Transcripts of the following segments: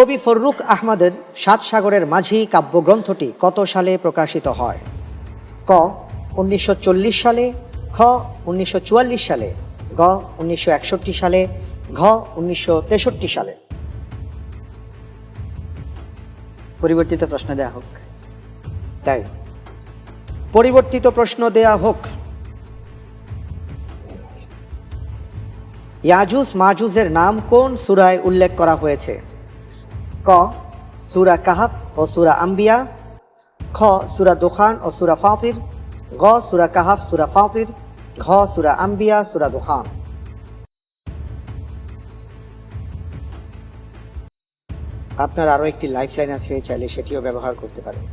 কবি ফররুখ আহমদের সাত সাগরের মাঝি কাব্যগ্রন্থটি কত সালে প্রকাশিত হয়? ক উনিশশো চল্লিশ সালে খ উনিশশো চুয়াল্লিশ সালে গ উনিশশো একষট্টি সালে ঘ উনিশশো তেষট্টি সালে। পরিবর্তিত প্রশ্ন দেয়া হোক। তাই। পরিবর্তিত প্রশ্ন দেয়া হোক। ইয়াজুস মাজুজের নাম কোন সূরায় উল্লেখ করা হয়েছে? ক, সুরা কাহাফ ও সুরা আম্বিয়া, খ, সুরা দোখান ও সুরা ফাতির, গ, সুরা কাহাফ, সুরা ফাতির, ঘ, সুরা আম্বিয়া, সুরা দোখান। আপনার আরও একটি লাইফলাইন আছে, চাইলে সেটিও ব্যবহার করতে পারেন।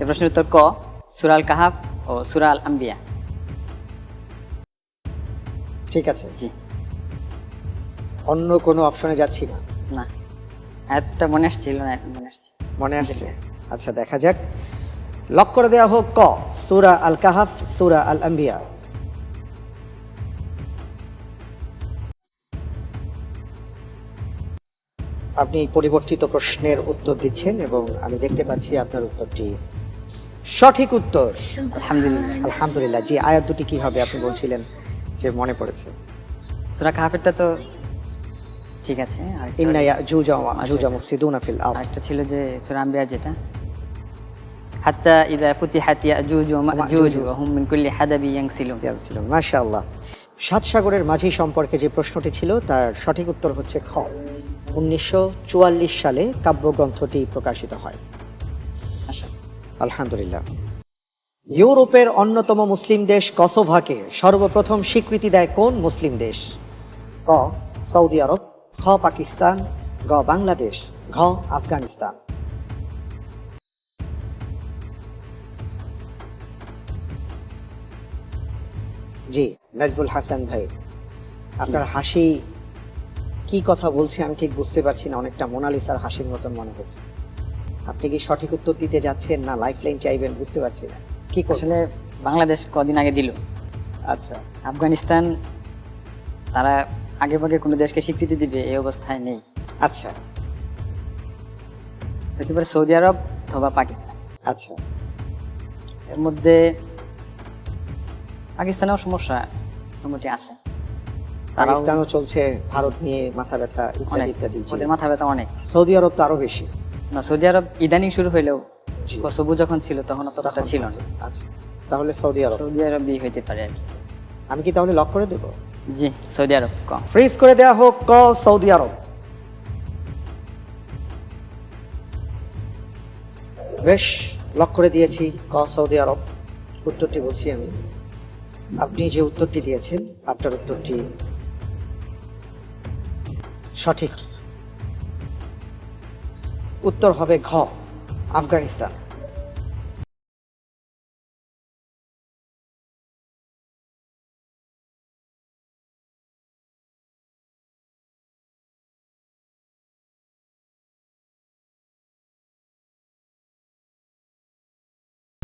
এ প্রশ্নের উত্তর ক, সুরাল কাহাফ ও সুরাল আম্বিয়া। ঠিক আছে। জি। অন্য কোনো অপশনে যাচ্ছি না। না। এতটা মনে আসছিল না এখন মনে আসছে। মনে আসছে? আচ্ছা দেখা যাক। লক করে দেওয়া হোক ক সুরা আল কাহাফ সুরা আল আম্বিয়া আপনি পরিবর্তিত প্রশ্নের উত্তর দিচ্ছেন এবং আমি দেখতে পাচ্ছি আপনার উত্তরটি সঠিক উত্তর। আলহামদুলিল্লাহ। আলহামদুলিল্লাহ। জি আয়াত দুটি কি হবে আপনি বলছিলেন যে মনে পড়েছে? সুরা কাহাফেরটা তো ঠিক আছে আর ইন্না ইয়াজুজা ওয়া মাজুজা মুফসিদুনা ফিল আরদ। আরেকটা ছিল যে সুরা আম্বিয়া যেটা। হাত্তা ইদা ফুতিহাত ইয়াজুজ ওয়া মাজুজ ওয়া হুম মিন কুল্লি হাদাবি ইয়ানসিলুন মাশাআল্লাহ। সাত সাগরের মাঝি সম্পর্কে যে প্রশ্নটি ছিল তার সঠিক উত্তর হচ্ছে খ। উনিশশো চুয়াল্লিশ সালে কাব্যগ্রন্থটি প্রকাশিত হয়। আলহামদুলিল্লাহ। ইউরোপের অন্যতম মুসলিম দেশ কসোভাকে সর্বপ্রথম স্বীকৃতি দেয় কোন মুসলিম দেশ? ক সৌদি আরব খ পাকিস্তান গ বাংলাদেশ ঘ আফগানিস্তান। জি নাজবুল হাসান ভাই আপনার হাসি কি কথা বলছে আমি ঠিক বুঝতে পারছি না অনেকটা মোনালিসার হাসির মতন মনে হচ্ছে। আপনি কি সঠিক উত্তর দিতে যাচ্ছেন না লাইফ লাইন চাইবেন বুঝতে পারছি না? কি আসলে বাংলাদেশ কদিন আগে দিল। আচ্ছা। আফগানিস্তান তারা আগে ভাগে কোনো দেশকে স্বীকৃতি দিবে এই অবস্থায় নেই। আচ্ছা। হতে পারে সৌদি আরব অথবা পাকিস্তান। আচ্ছা। এর মধ্যে পাকিস্তানেও সমস্যা মোটামুটি আছে। পাকিস্তানও চলছে ভারত নিয়ে মাথা ব্যথা ইত্যাদি ইত্যাদি ওদের মাথা ব্যথা অনেক। সৌদি আরব তো আরও বেশি। না সৌদি আরব ইদানিং শুরু হইলেও কসবু যখন ছিল তখন অতটা ছিল না। আচ্ছা। তাহলে সৌদি আরব। সৌদি আরবই হইতে পারে আর কি। আমি কি তাহলে লক করে দেব? জি, সৌদি আরব, ক। ফ্রিজ করে দেয়া হোক, ক, সৌদি আরব। বেশ লক করে দিয়েছি, ক, সৌদি আরব। উত্তরটি বলছি আমি। আপনি যে উত্তরটি দিয়েছেন, আপনার উত্তরটি সঠিক। উত্তর হবে ঘ, আফগানিস্তান।